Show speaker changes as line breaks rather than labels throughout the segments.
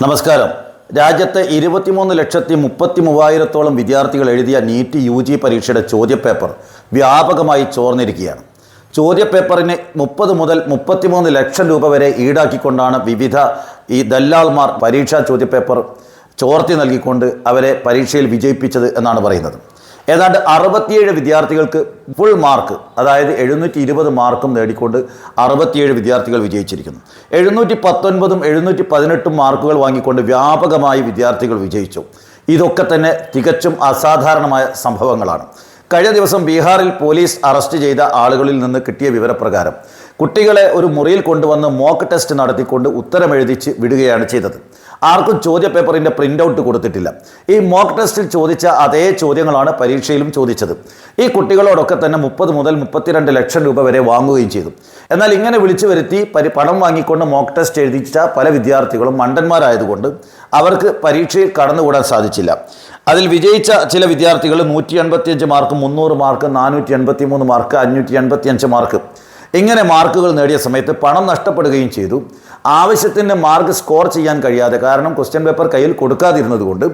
നമസ്കാരം. രാജ്യത്തെ ഇരുപത്തിമൂന്ന് ലക്ഷത്തി മുപ്പത്തി മൂവായിരത്തോളം വിദ്യാർത്ഥികൾ എഴുതിയ നീറ്റ് യു ജി പരീക്ഷയുടെ ചോദ്യപേപ്പർ വ്യാപകമായി ചോർന്നിരിക്കുകയാണ്. ചോദ്യപേപ്പറിന് മുപ്പത് മുതൽ മുപ്പത്തിമൂന്ന് ലക്ഷം രൂപ വരെ ഈടാക്കിക്കൊണ്ടാണ് വിവിധ ഈ ദല്ലാൾമാർ പരീക്ഷാ ചോദ്യപേപ്പർ ചോർത്തി നൽകിക്കൊണ്ട് അവരെ പരീക്ഷയിൽ വിജയിപ്പിച്ചത് എന്നാണ് പറയുന്നത്. ഏതാണ്ട് അറുപത്തിയേഴ് വിദ്യാർത്ഥികൾക്ക് ഫുൾ മാർക്ക് അതായത് എഴുന്നൂറ്റി ഇരുപത് മാർക്കും നേടിക്കൊണ്ട് അറുപത്തിയേഴ് വിദ്യാർത്ഥികൾ വിജയിച്ചിരിക്കുന്നു. എഴുന്നൂറ്റി പത്തൊൻപതും എഴുന്നൂറ്റി പതിനെട്ടും മാർക്കുകൾ വാങ്ങിക്കൊണ്ട് വ്യാപകമായി വിദ്യാർത്ഥികൾ വിജയിച്ചു. ഇതൊക്കെ തന്നെ തികച്ചും അസാധാരണമായ സംഭവങ്ങളാണ്. കഴിഞ്ഞ ദിവസം ബീഹാറിൽ പോലീസ് അറസ്റ്റ് ചെയ്ത ആളുകളിൽ നിന്ന് കിട്ടിയ വിവരപ്രകാരം കുട്ടികളെ ഒരു മുറിയിൽ കൊണ്ടുവന്ന് മോക്ക് ടെസ്റ്റ് നടത്തിക്കൊണ്ട് ഉത്തരമെഴുതിച്ച് വിടുകയാണ് ചെയ്തത്. ആർക്കും ചോദ്യ പേപ്പറിന്റെ പ്രിന്റ് ഔട്ട് കൊടുത്തിട്ടില്ല. ഈ മോക്ക് ടെസ്റ്റിൽ ചോദിച്ച അതേ ചോദ്യങ്ങളാണ് പരീക്ഷയിലും ചോദിച്ചത്. ഈ കുട്ടികളോടൊക്കെ തന്നെ മുപ്പത് മുതൽ മുപ്പത്തിരണ്ട് ലക്ഷം രൂപ വരെ വാങ്ങുകയും ചെയ്തു. എന്നാൽ ഇങ്ങനെ വിളിച്ചു വരുത്തി പരി പണം വാങ്ങിക്കൊണ്ട് മോക്ക് ടെസ്റ്റ് എഴുതിച്ച പല വിദ്യാർത്ഥികളും മണ്ടന്മാരായതുകൊണ്ട് അവർക്ക് പരീക്ഷയിൽ കടന്നുകൂടാൻ സാധിച്ചില്ല. അതിൽ വിജയിച്ച ചില വിദ്യാർത്ഥികൾ നൂറ്റി എൺപത്തിയഞ്ച് മാർക്ക് മുന്നൂറ് മാർക്ക് നാനൂറ്റി എൺപത്തി മൂന്ന് മാർക്ക് അഞ്ഞൂറ്റി എൺപത്തിയഞ്ച് മാർക്ക്. ഇങ്ങനെ മാർക്കുകൾ നേടിയ സമയത്ത് പണം നഷ്ടപ്പെടുകയും ചെയ്തു. ആവശ്യത്തിന് മാർക്ക് സ്കോർ ചെയ്യാൻ കഴിയാതെ കാരണം ക്വസ്റ്റ്യൻ പേപ്പർ കയ്യിൽ കൊടുക്കാതിരുന്നതുകൊണ്ട്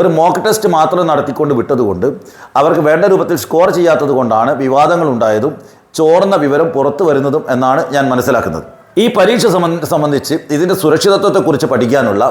ഒരു മോക്ക് ടെസ്റ്റ് മാത്രം നടത്തിക്കൊണ്ട് വിട്ടതുകൊണ്ട് അവർക്ക് വേണ്ട രൂപത്തിൽ സ്കോർ ചെയ്യാത്തത് കൊണ്ടാണ് വിവാദങ്ങൾ ഉണ്ടായതും ചോർന്ന വിവരം പുറത്തു വരുന്നതും എന്നാണ് ഞാൻ മനസ്സിലാക്കുന്നത്. ഈ പരീക്ഷ സംബന്ധിച്ച് ഇതിന്റെ സുരക്ഷിതത്വത്തെക്കുറിച്ച് പഠിക്കാനുള്ള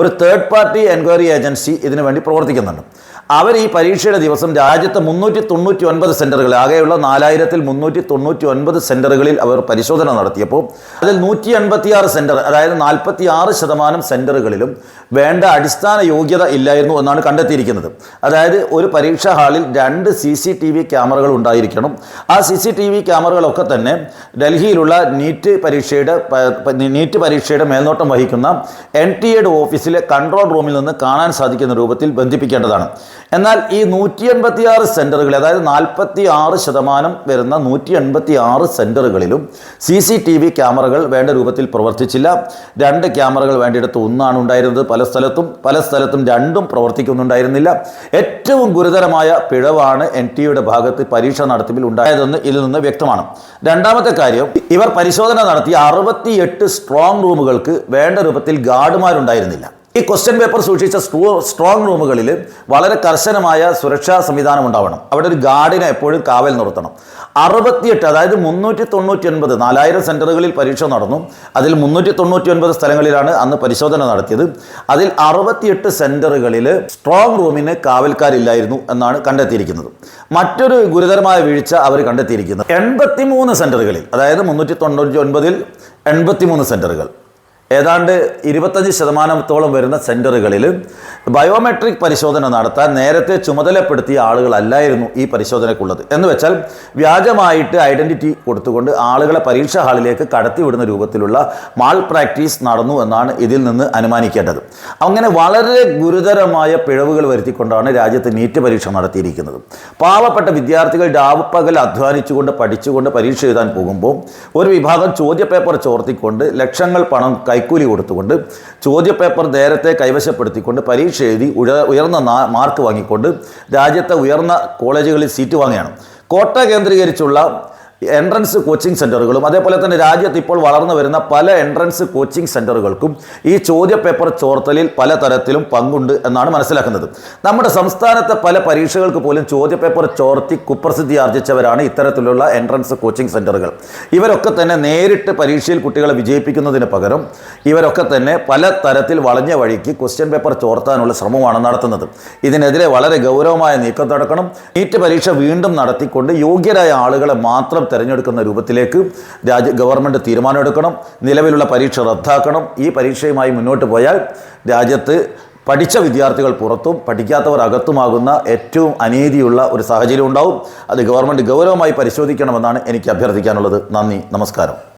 ഒരു തേർഡ് പാർട്ടി എൻക്വയറി ഏജൻസി ഇതിനു വേണ്ടി പ്രവർത്തിക്കുന്നുണ്ട്. അവർ ഈ പരീക്ഷയുടെ ദിവസം രാജ്യത്തെ മുന്നൂറ്റി തൊണ്ണൂറ്റി ഒൻപത് സെന്ററുകൾ ആകെയുള്ള നാലായിരത്തിൽ മുന്നൂറ്റി തൊണ്ണൂറ്റി ഒൻപത് സെന്ററുകളിൽ അവർ പരിശോധന നടത്തിയപ്പോൾ അതിൽ നൂറ്റി എൺപത്തി ആറ് സെന്റർ അതായത് നാൽപ്പത്തി ആറ് ശതമാനം സെന്ററുകളിലും വേണ്ട അടിസ്ഥാന യോഗ്യത ഇല്ലായിരുന്നു എന്നാണ് കണ്ടെത്തിയിരിക്കുന്നത്. അതായത് ഒരു പരീക്ഷാ ഹാളിൽ രണ്ട് സി സി ടി വി ക്യാമറകൾ ഉണ്ടായിരിക്കണം. ആ സി സി ടി വി ക്യാമറകളൊക്കെ തന്നെ ഡൽഹിയിലുള്ള നീറ്റ് പരീക്ഷയുടെ നീറ്റ് പരീക്ഷയുടെ മേൽനോട്ടം വഹിക്കുന്ന എൻ ടി എയുടെ ഓഫീസിലെ കൺട്രോൾ റൂമിൽ നിന്ന് കാണാൻ സാധിക്കുന്ന രൂപത്തിൽ ബന്ധിപ്പിക്കേണ്ടതാണ്. എന്നാൽ ഈ നൂറ്റി എൺപത്തി ആറ് സെന്ററുകളിൽ അതായത് നാൽപ്പത്തി ആറ് ശതമാനം വരുന്ന നൂറ്റി എൺപത്തി ആറ് സെന്ററുകളിലും സി സി ടി വി ക്യാമറകൾ വേണ്ട രൂപത്തിൽ പ്രവർത്തിച്ചില്ല. രണ്ട് ക്യാമറകൾ വേണ്ടിയിടത്ത് ഒന്നാണ് ഉണ്ടായിരുന്നത്. പല സ്ഥലത്തും പല സ്ഥലത്തും രണ്ടും പ്രവർത്തിക്കുന്നുണ്ടായിരുന്നില്ല. ഏറ്റവും ഗുരുതരമായ പിഴവാണ് എൻ ടി യുടെ ഭാഗത്ത് പരീക്ഷ നടത്തിപ്പിൽ ഉണ്ടായതെന്ന് ഇതിൽ നിന്ന് വ്യക്തമാണ്. രണ്ടാമത്തെ കാര്യം ഇവർ പരിശോധന നടത്തിയ അറുപത്തിയെട്ട് സ്ട്രോങ് റൂമുകൾക്ക് വേണ്ട രൂപത്തിൽ ഗാർഡുമാരുണ്ടായിരുന്നില്ല. ഈ ക്വസ്റ്റ്യൻ പേപ്പർ സൂക്ഷിച്ച സ്ട്രോ സ്ട്രോങ് റൂമുകളിൽ വളരെ കർശനമായ സുരക്ഷാ സംവിധാനം ഉണ്ടാവണം. അവിടെ ഒരു ഗാർഡിനെ എപ്പോഴും കാവൽ നിർത്തണം. അറുപത്തിയെട്ട് അതായത് മുന്നൂറ്റി തൊണ്ണൂറ്റി ഒൻപത് നാലായിരം സെന്ററുകളിൽ പരീക്ഷ നടന്നു. അതിൽ മുന്നൂറ്റി തൊണ്ണൂറ്റി ഒൻപത് സ്ഥലങ്ങളിലാണ് അന്ന് പരിശോധന നടത്തിയത്. അതിൽ അറുപത്തിയെട്ട് സെന്ററുകളിൽ സ്ട്രോങ് റൂമിന് കാവൽക്കാരില്ലായിരുന്നു എന്നാണ് കണ്ടെത്തിയിരിക്കുന്നത്. മറ്റൊരു ഗുരുതരമായ വീഴ്ച അവർ കണ്ടെത്തിയിരിക്കുന്നത്. എൺപത്തി മൂന്ന് സെന്ററുകളിൽ അതായത് മുന്നൂറ്റി തൊണ്ണൂറ്റി ഒൻപതിൽ എൺപത്തി മൂന്ന് സെന്ററുകൾ ഏതാണ്ട് ഇരുപത്തഞ്ച് ശതമാനത്തോളം വരുന്ന സെന്ററുകളിൽ ബയോമെട്രിക് പരിശോധന നടത്താൻ നേരത്തെ ചുമതലപ്പെടുത്തിയ ആളുകളല്ലായിരുന്നു ഈ പരിശോധനയ്ക്കുള്ളത്. എന്ന് വെച്ചാൽ വ്യാജമായിട്ട് ഐഡന്റിറ്റി കൊടുത്തുകൊണ്ട് ആളുകളെ പരീക്ഷാ ഹാളിലേക്ക് കടത്തിവിടുന്ന രൂപത്തിലുള്ള മാൾ പ്രാക്ടീസ് നടന്നു എന്നാണ് ഇതിൽ നിന്ന് അനുമാനിക്കേണ്ടത്. അങ്ങനെ വളരെ ഗുരുതരമായ പിഴവുകൾ വരുത്തിക്കൊണ്ടാണ് രാജ്യത്ത് നീറ്റ് പരീക്ഷ നടത്തിയിരിക്കുന്നത്. പാവപ്പെട്ട വിദ്യാർത്ഥികൾ രാവുപ്പകൽ അധ്വാനിച്ചുകൊണ്ട് പഠിച്ചുകൊണ്ട് പരീക്ഷ എഴുതാൻ പോകുമ്പോൾ ഒരു വിഭാഗം ചോദ്യപേപ്പർ ചോർത്തിക്കൊണ്ട് ലക്ഷങ്ങൾ പണം കൈക്കൂലി കൊടുത്തുകൊണ്ട് ചോദ്യപേപ്പർ നേരത്തെ കൈവശപ്പെടുത്തിക്കൊണ്ട് പരീക്ഷ എഴുതി ഉയ- ഉയർന്ന മാർക്ക് വാങ്ങിക്കൊണ്ട് രാജ്യത്തെ ഉയർന്ന കോളേജുകളിൽ സീറ്റ് വാങ്ങുകയാണ്. കോട്ട കേന്ദ്രീകരിച്ചുള്ള എൻട്രൻസ് കോച്ചിങ് സെന്ററുകളും അതേപോലെ തന്നെ രാജ്യത്ത് ഇപ്പോൾ വളർന്നു വരുന്ന പല എൻട്രൻസ് കോച്ചിങ് സെന്ററുകൾക്കും ഈ ചോദ്യപേപ്പർ ചോർത്തലിൽ പല തരത്തിലും പങ്കുണ്ട് എന്നാണ് മനസ്സിലാക്കുന്നത്. നമ്മുടെ സംസ്ഥാനത്തെ പല പരീക്ഷകൾക്ക് പോലും ചോദ്യപേപ്പർ ചോർത്തി കുപ്രസിദ്ധി ആർജിച്ചവരാണ് ഇത്തരത്തിലുള്ള എൻട്രൻസ് കോച്ചിങ് സെന്ററുകൾ ഇവരൊക്കെ തന്നെ നേരിട്ട് പരീക്ഷയിൽ കുട്ടികളെ വിജയിപ്പിക്കുന്നതിന് പകരം ഇവരൊക്കെ തന്നെ പല തരത്തിൽ വളഞ്ഞ വഴിക്ക് ക്വസ്റ്റ്യൻ പേപ്പർ ചോർത്താനുള്ള ശ്രമമാണ് നടത്തുന്നത്. ഇതിനെതിരെ വളരെ ഗൗരവമായ നീക്കം നടക്കണം. നീറ്റ് പരീക്ഷ വീണ്ടും നടത്തിക്കൊണ്ട് യോഗ്യരായ ആളുകളെ മാത്രം തിരഞ്ഞെടുക്കുന്ന രൂപത്തിലേക്ക് രാജ്യ ഗവൺമെന്റ് തീരുമാനമെടുക്കണം. നിലവിലുള്ള പരീക്ഷ റദ്ദാക്കണം. ഈ പരീക്ഷയുമായി മുന്നോട്ട് പോയാൽ രാജ്യത്ത് പഠിച്ച വിദ്യാർത്ഥികൾ പുറത്തും പഠിക്കാത്തവർ അകത്തുമാകുന്ന ഏറ്റവും അനീതിയുള്ള ഒരു സാഹചര്യം ഉണ്ടാവും. അത് ഗവൺമെന്റ് ഗൗരവമായി പരിശോധിക്കണമെന്നാണ് എനിക്ക് അഭ്യർത്ഥിക്കാനുള്ളത്. നന്ദി. നമസ്കാരം.